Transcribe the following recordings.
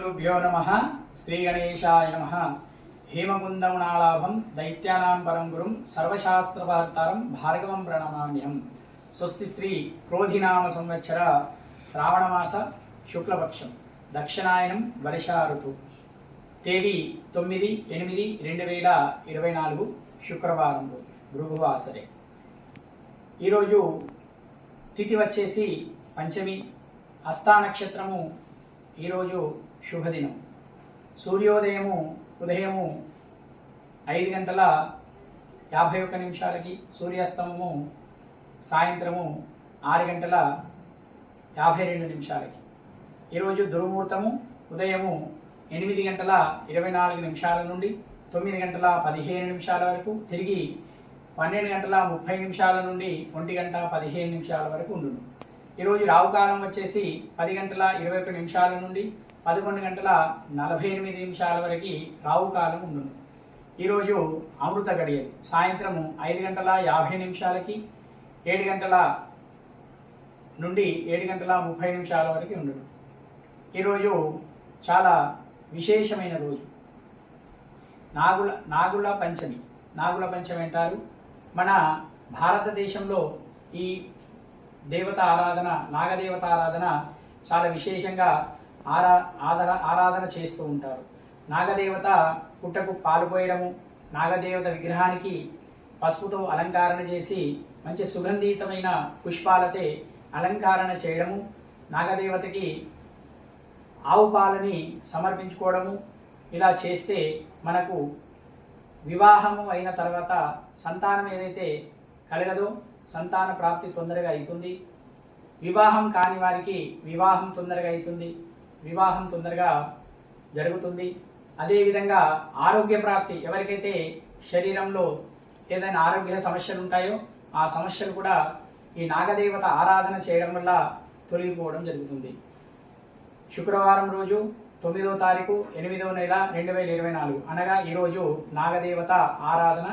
గురుభ్యో నమ. శ్రీ గణేశాయ నమ. హేమగుందమునాలాభం దైత్యానాం పరం గురుం సర్వశాస్త్రవార్తారం భార్గవం ప్రణమామ్యహం. స్వస్తి శ్రీ క్రోధినామ సంవత్సర శ్రావణమాస శుక్లపక్షం దక్షిణాయనం వర్షా ఋతు తేదీ తొమ్మిది ఎనిమిది రెండు వేల ఇరవై నాలుగు శుక్రవారం భృగువాసరే ఈరోజు తిథి వచ్చేసి పంచమి హస్తా నక్షత్రము ఈరోజు శుభదినం. సూర్యోదయము ఉదయము ఐదు గంటల యాభై ఒక్క నిమిషాలకి సూర్యాస్తమము సాయంత్రము ఆరు గంటల యాభై రెండు నిమిషాలకి. ఈరోజు దుర్ముహూర్తము ఉదయము ఎనిమిది గంటల ఇరవై నాలుగు నిమిషాల నుండి తొమ్మిది గంటల పదిహేను నిమిషాల వరకు తిరిగి పన్నెండు గంటల ముప్పై నిమిషాల నుండి ఒంటి గంట పదిహేను నిమిషాల వరకు ఉండును. ఈరోజు రావుకాలం వచ్చేసి పది గంటల ఇరవై ఒక్క నిమిషాల నుండి పదకొండు గంటల నలభై ఎనిమిది నిమిషాల వరకు రావుకాలం ఉండును. ఈరోజు అమృత గడియలు. సాయంత్రము ఐదు గంటల యాభై నిమిషాలకి ఏడు గంటల నుండి ఏడు గంటల ముప్పై నిమిషాల వరకు ఉండును. ఈరోజు చాలా విశేషమైన రోజు. నాగుల నాగుల పంచమి. నాగుల పంచమి అంటారు. మన భారతదేశంలో ఈ దేవత ఆరాధన నాగదేవత ఆరాధన చాలా విశేషంగా ఆరా ఆదర ఆరాధన చేస్తూ ఉంటారు. నాగదేవత పుట్టకు పాలుపోయడము నాగదేవత విగ్రహానికి పసుపుతో అలంకరణ చేసి మంచి సుగంధితమైన పుష్పాలతే అలంకరణ చేయడము నాగదేవతకి ఆవు పాలని సమర్పించుకోవడము ఇలా చేస్తే మనకు వివాహము అయిన తర్వాత సంతానం ఏదైతే కలగదో సంతాన ప్రాప్తి తొందరగా అవుతుంది. వివాహం కాని వారికి వివాహం తొందరగా అవుతుంది. వివాహం తొందరగా జరుగుతుంది. అదేవిధంగా ఆరోగ్య ప్రాప్తి ఎవరికైతే శరీరంలో ఏదైనా ఆరోగ్య సమస్యలు ఉంటాయో ఆ సమస్యలు కూడా ఈ నాగదేవత ఆరాధన చేయడం వల్ల తొలగిపోవడం జరుగుతుంది. శుక్రవారం రోజు తొమ్మిదవ తారీఖు ఎనిమిదవ నెల రెండు వేల ఇరవై నాలుగు అనగా ఈరోజు నాగదేవత ఆరాధన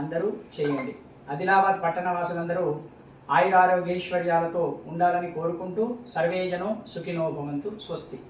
అందరూ చేయండి. ఆదిలాబాద్ పట్టణ వాసులందరూ ఆయురారోగ్యైశ్వర్యాలతో ఉండాలని కోరుకుంటూ సర్వేజనో సుఖినో భవంతు స్వస్తి.